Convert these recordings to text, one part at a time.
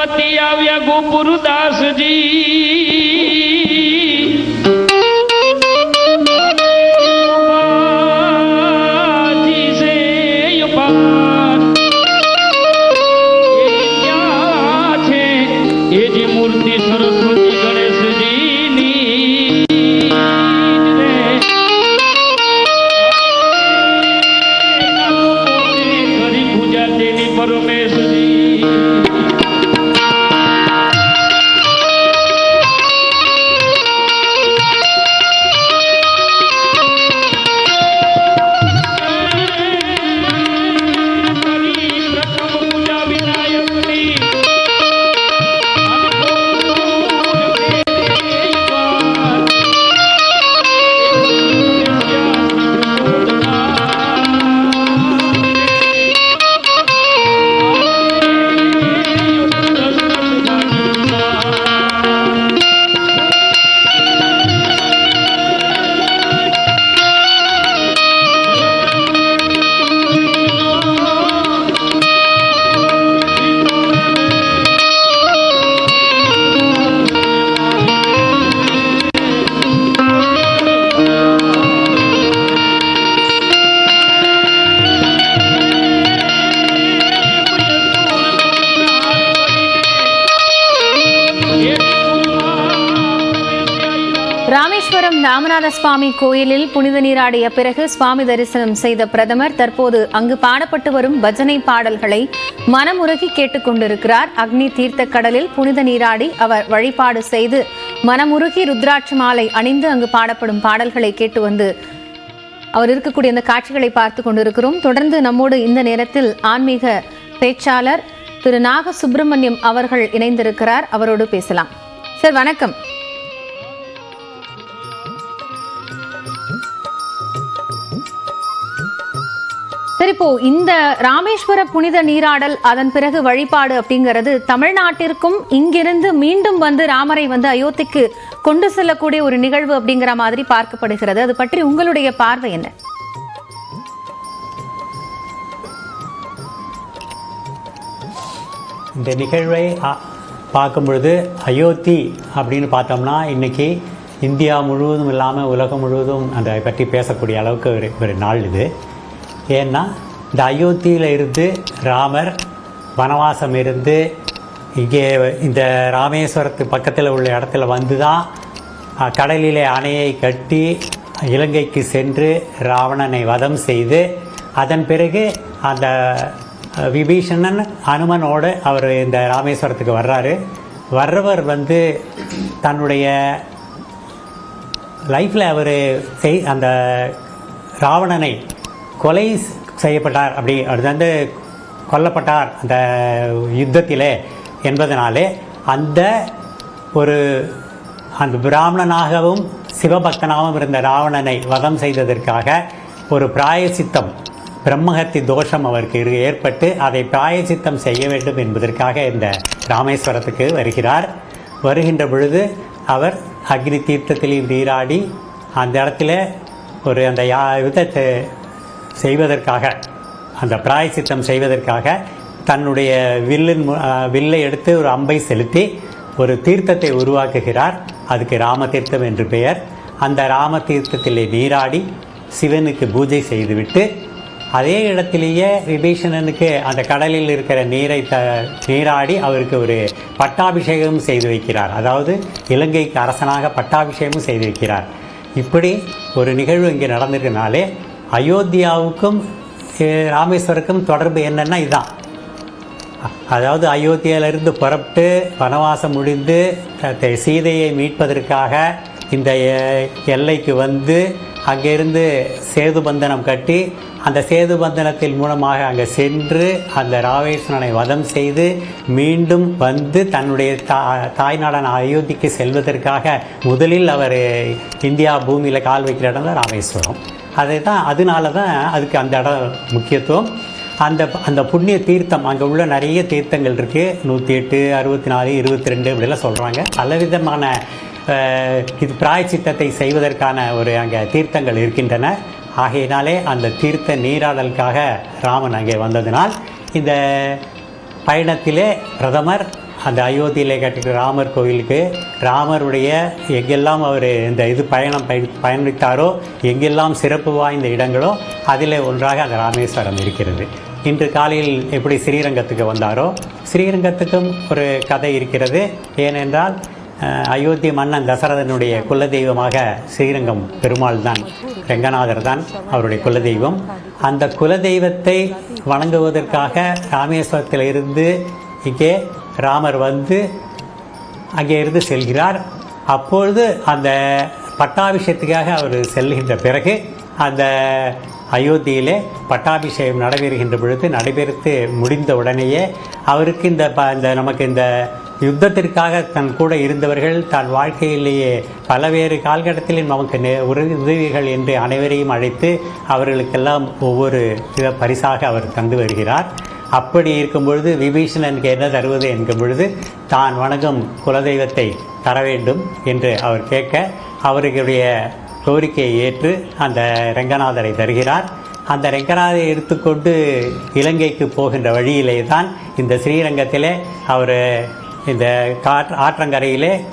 પતિ આવ્યા ગોપુરદાસજી. ராமநாத சுவாமி கோயிலில் புனித நீராடிய பிறகு சுவாமி தரிசனம் செய்த பிரதமர் தற்போது அங்கு பாடப்பட்டு வரும் பஜனை பாடல்களை மனமுருகி கேட்டுக்கொண்டிருக்கிறார். அக்னி தீர்த்த கடலில் புனித நீராடி அவர் வழிபாடு செய்து மனமுருகி ருத்ராட்ச மாலை அணிந்து அங்கு பாடப்படும் பாடல்களை கேட்டு வந்து அவர் இருக்கக்கூடிய இந்த காட்சிகளை பார்த்து கொண்டிருக்கிறோம். தொடர்ந்து நம்மோடு இந்த நேரத்தில் ஆன்மீக பேச்சாளர் திரு நாக சுப்பிரமணியம் அவர்கள் இணைந்திருக்கிறார். அவரோடு பேசலாம். சார் வணக்கம். இப்போ இந்த ராமேஸ்வர புனித நீராடல் அதன் பிறகு வழிபாடு அப்படிங்கிறது தமிழ்நாட்டிற்கும் இங்கிருந்து மீண்டும் வந்து ராமரை வந்து அயோத்திக்கு கொண்டு செல்லக்கூடிய ஒரு நிகழ்வு அப்படிங்கிற மாதிரி பார்க்கப்படுகிறது. அது பற்றி உங்களுடைய பார்வை என்ன? இந்த நிகழ்வை பார்க்கும்பொழுது பார்க்கும் பொழுது அயோத்தி அப்படின்னு பார்த்தோம்னா இன்னைக்கு இந்தியா முழுவதும் இல்லாமல் உலகம் முழுவதும் அதை பற்றி பேசக்கூடிய அளவுக்கு ஒரு ஒரு நாள் இது. ஏன்னா இந்த அயோத்தியில் இருந்து ராமர் வனவாசம் இருந்து இங்கே இந்த ராமேஸ்வரத்து பக்கத்தில் உள்ள இடத்துல வந்து தான் கடலிலே அணையை கட்டி இலங்கைக்கு சென்று ராவணனை வதம் செய்து அதன் பிறகு அந்த விபீஷணன் அனுமனோடு அவர் இந்த ராமேஸ்வரத்துக்கு வர்றாரு. வர்றவர் வந்து தன்னுடைய லைஃப்பில் அவர் செய் அந்த ராவணனை கொலை செய்யப்பட்டார் அப்படி. அது வந்து கொல்லப்பட்டார் அந்த யுத்தத்திலே என்பதனாலே அந்த ஒரு அந்த பிராமணனாகவும் சிவபக்தனாகவும் இருந்த ராவணனை வதம் செய்ததற்காக ஒரு பிராயசித்தம் பிரம்மஹத்தி தோஷம் அவருக்கு ஏற்பட்டு அதை பிராயசித்தம் செய்ய வேண்டும் என்பதற்காக இந்த ராமேஸ்வரத்துக்கு வருகிறார். வருகின்ற பொழுது அவர் அக்னி தீர்த்தத்தில் நீராடி அந்த இடத்துல ஒரு அந்த யா யுத்தத்தை செய்வதற்காக அந்த பிராயசித்தம் செய்வதற்காக தன்னுடைய வில்லின் வில்லை எடுத்து ஒரு அம்பை செலுத்தி ஒரு தீர்த்தத்தை உருவாக்குகிறார். அதுக்கு ராம தீர்த்தம் என்று பெயர். அந்த ராம தீர்த்தத்திலே நீராடி சிவனுக்கு பூஜை செய்துவிட்டு அதே இடத்திலேயே விபீஷணனுக்கு அந்த கடலில் இருக்கிற நீரை த நீராடி அவருக்கு ஒரு பட்டாபிஷேகம் செய்து வைக்கிறார். அதாவது இலங்கைக்கு அரசனாக பட்டாபிஷேகமும் செய்து வைக்கிறார். இப்படி ஒரு நிகழ்வு இங்கே நடந்திருக்கனாலே அயோத்தியாவுக்கும் ராமேஸ்வரருக்கும் ராமேஸ்வருக்கும் தொடர்பு என்னென்னா இதுதான் அதாவது அயோத்தியிலிருந்து புறப்பட்டு வனவாசம் முடிந்து சீதையை மீட்பதற்காக இந்த எ- எல்லைக்கு வந்து அங்கேருந்து சேதுபந்தனம் கட்டி அந்த சேதுபந்தனத்தின் மூலமாக அங்கே சென்று அந்த ராவேஸ்வரனை வதம் செய்து மீண்டும் வந்து தன்னுடைய தா தாய்நாடான அயோத்திக்கு செல்வதற்காக முதலில் அவர் இந்தியா பூமியில் கால் வைக்கிற இடம் தான் ராமேஸ்வரம். அதை தான் அதனால தான் அதுக்கு அந்த இடம் முக்கியத்துவம். அந்த அந்த புண்ணிய தீர்த்தம் அங்கே உள்ள நிறைய தீர்த்தங்கள் இருக்குது நூற்றி எட்டு அறுபத்தி நாலு இருபத்தி ரெண்டு இப்படிலாம் சொல்கிறாங்க பலவிதமான இது பிராயச்சித்தத்தை செய்வதற்கான ஒரு அங்கே தீர்த்தங்கள் இருக்கின்றன. ஆகையினாலே அந்த தீர்த்த நீராடலுக்காக ராமன் அங்கே வந்ததினால் இந்த பயணத்திலே பிரதமர் அந்த அயோத்தியிலே கட்டின ராமர் கோவிலுக்கு ராமருடைய எங்கெல்லாம் அவர் இந்த இது பயணம் பய பயணித்தாரோ எங்கெல்லாம் சிறப்பு வாய்ந்த இடங்களோ அதில் ஒன்றாக அந்த ராமேஸ்வரம் இருக்கிறது. இன்று காலையில் எப்படி ஸ்ரீரங்கத்துக்கு வந்தாரோ ஸ்ரீரங்கத்துக்கும் ஒரு கதை இருக்கிறது. ஏனென்றால் அயோத்தி மன்னன் தசரதனுடைய குலதெய்வமாக ஸ்ரீரங்கம் பெருமாள் தான் ரெங்கநாதர் தான் அவருடைய குலதெய்வம். அந்த குலதெய்வத்தை வணங்குவதற்காக ராமேஸ்வரத்தில் இருந்து இங்கே ராமர் வந்து அங்கே இருந்து செல்கிறார். அப்பொழுது அந்த பட்டாபிஷேகத்துக்காக அவர் செல்கின்ற பிறகு அந்த அயோத்தியிலே பட்டாபிஷேகம் நடைபெறுகின்ற பொழுது நடைபெறுத்து முடிந்த உடனேயே அவருக்கு இந்த ப இந்த நமக்கு இந்த யுத்தத்திற்காக தன் கூட இருந்தவர்கள் தான் வாழ்க்கையிலேயே பலவேறு காலகட்டத்தில் நமக்கு நே- உதவி- உதவிகள் என்று அனைவரையும் அழைத்து அவர்களுக்கெல்லாம் ஒவ்வொரு வித பரிசாக அவர் தந்து வருகிறார். அப்படி இருக்கும் பொழுது விபீஷணனுக்கு என்ன தருவது என்கும் பொழுது தான் வணங்கும் குலதெய்வத்தை தர வேண்டும் என்று அவர் கேட்க அவர்களுடைய கோரிக்கையை ஏற்று அந்த ரெங்கநாதரை தருகிறார். அந்த ரெங்கநாதரை எடுத்துக்கொண்டு இலங்கைக்கு போகின்ற வழியிலே தான் இந்த ஸ்ரீரங்கத்திலே அவர் இந்த காற்று ஆற்றங்கரையிலே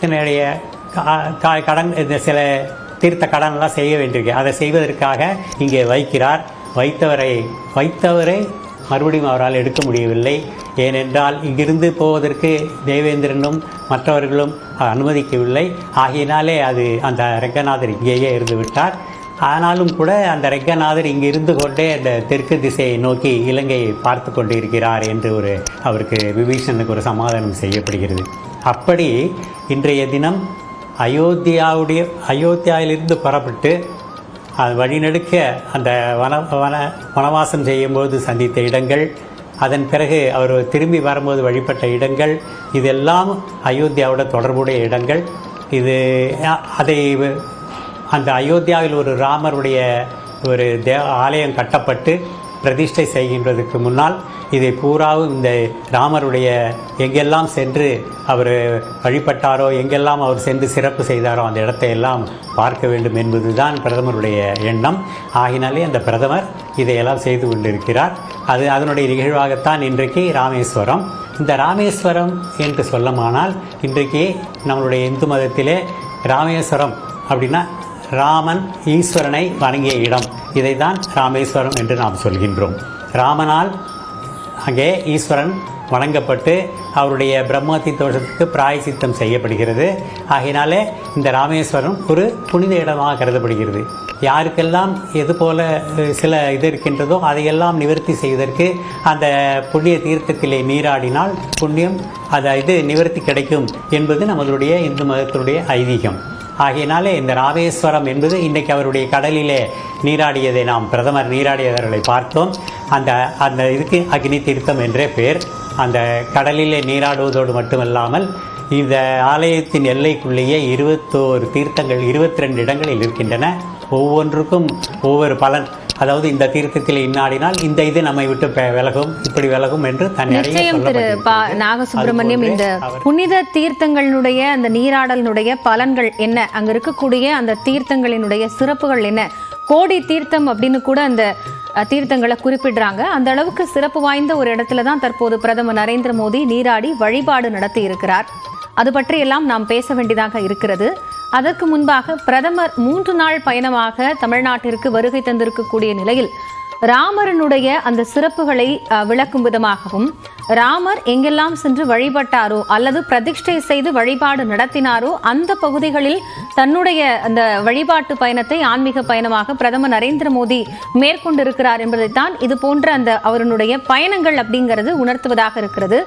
என்னுடைய கா- கா- கடன் இந்த சில தீர்த்த கடன்லாம் செய்ய வேண்டியிருக்கு. அதை செய்வதற்காக இங்கே வைக்கிறார். வைத்தவரை வைத்தவரை மறுபடியும் அவரால் எடுக்க முடியவில்லை. ஏனென்றால் இங்கிருந்து போவதற்கு தேவேந்திரனும் மற்றவர்களும் அனுமதிக்கவில்லை. ஆகையினாலே அது அந்த ரெங்கநாதர் இங்கேயே இருந்து விட்டார். ஆனாலும் கூட அந்த ரெங்கநாதர் இங்கு இருந்து கொண்டே அந்த தெற்கு திசையை நோக்கி இலங்கையை பார்த்து கொண்டிருக்கிறார் என்று ஒரு அவருக்கு விபீஷனுக்கு ஒரு சமாதானம் செய்யப்படுகிறது. அப்படி இன்றைய தினம் அயோத்தியாவுடைய அயோத்தியாவிலிருந்து புறப்பட்டு அது வழிநடுக்க அந்த வன வன வனவாசம் செய்யும்போது சந்தித்த இடங்கள் அதன் பிறகு அவர் திரும்பி வரும்போது வழிபட்ட இடங்கள் இதெல்லாம் அயோத்தியாவோட தொடர்புடைய இடங்கள். இது அதை அந்த அயோத்தியாவில் ஒரு ராமருடைய ஒரு தே ஆலயம் கட்டப்பட்டு பிரதிஷ்டை செய்கின்றதுக்கு முன்னால் இதை பூராவும் இந்த ராமருடைய எங்கெல்லாம் சென்று அவர் வழிபட்டாரோ எங்கெல்லாம் அவர் சென்று சிறப்பு செய்தாரோ அந்த இடத்தை எல்லாம் பார்க்க வேண்டும் என்பதுதான் பிரதமருடைய எண்ணம். ஆகினாலே அந்த பிரதமர் இதையெல்லாம் செய்து கொண்டிருக்கிறார். அது அதனுடைய நிகழ்வாகத்தான் இன்றைக்கு ராமேஸ்வரம். இந்த ராமேஸ்வரம் என்று சொல்லமானால் இன்றைக்கு நம்மளுடைய இந்து மதத்திலே ராமேஸ்வரம் அப்படின்னா ராமன் ஈஸ்வரனை வணங்கிய இடம். இதைதான் ராமேஸ்வரம் என்று நாம் சொல்கின்றோம். ராமனால் அங்கே ஈஸ்வரன் வணங்கப்பட்டு அவருடைய பிரம்மத்தி தோஷத்துக்கு பிராயசித்தம் செய்யப்படுகிறது. ஆகையினாலே இந்த ராமேஸ்வரம் ஒரு புனித இடமாக கருதப்படுகிறது. யாருக்கெல்லாம் எது போல சில இது இருக்கின்றதோ அதையெல்லாம் நிவர்த்தி செய்வதற்கு அந்த புண்ணிய தீர்த்தத்திலே நீராடினால் புண்ணியம் அது இது நிவர்த்தி கிடைக்கும் என்பது நம்மளுடைய இந்து மதத்தினுடைய ஐதீகம். ஆகையினாலே இந்த ராமேஸ்வரம் என்பது இன்றைக்கு அவருடைய கடலிலே நீராடியதை நாம் பிரதமர் நீராடியவர்களை பார்த்தோம். அந்த அந்த இதுக்கு அக்னி தீர்த்தம் என்றே பேர். அந்த கடலிலே நீராடுவதோடு மட்டுமல்லாமல் இந்த ஆலயத்தின் எல்லைக்குள்ளேயே இருபத்தோரு தீர்த்தங்கள் இருபத்தி ரெண்டு இடங்களில் இருக்கின்றன. ஒவ்வொன்றுக்கும் ஒவ்வொரு பலன். அதாவது இந்த தீர்த்தத்தில் இன்னாடினால் இந்த இது நம்மை விட்டு விலகும் இப்படி விலகும் என்று நிச்சயம் திரு நாகசுப்பிரமணியம் இந்த புனித தீர்த்தங்களினுடைய அந்த நீராடலினுடைய பலன்கள் என்ன? அங்க இருக்கக்கூடிய அந்த தீர்த்தங்களினுடைய சிறப்புகள் என்ன? கோடி தீர்த்தம் அப்படின்னு கூட அந்த தீர்த்தங்களை குறிப்பிடுறாங்க. அந்த அளவுக்கு சிறப்பு வாய்ந்த ஒரு இடத்துல தான் தற்போது பிரதமர் நரேந்திர மோடி நீராடி வழிபாடு நடத்தி இருக்கிறார். அது பற்றியெல்லாம் நாம் பேச வேண்டியதாக இருக்கிறது. அதற்கு முன்பாக பிரதமர் மூன்று நாள் பயணமாக தமிழ்நாட்டிற்கு வருகை தந்திருக்கக்கூடிய நிலையில் ராமரனுடைய அந்த சிறப்புகளை விளக்கும் விதமாகவும் ராமர் எங்கெல்லாம் சென்று வழிபட்டாரோ அல்லது பிரதிஷ்டை செய்து வழிபாடு நடத்தினாரோ அந்த பகுதிகளில் தன்னுடைய அந்த வழிபாட்டு பயணத்தை ஆன்மீக பயணமாக பிரதமர் நரேந்திர மோடி மேற்கொண்டிருக்கிறார் என்பதைத்தான் இது போன்ற அந்த அவருடைய பயணங்கள் அப்படிங்கிறது உணர்த்துவதாக இருக்கிறது.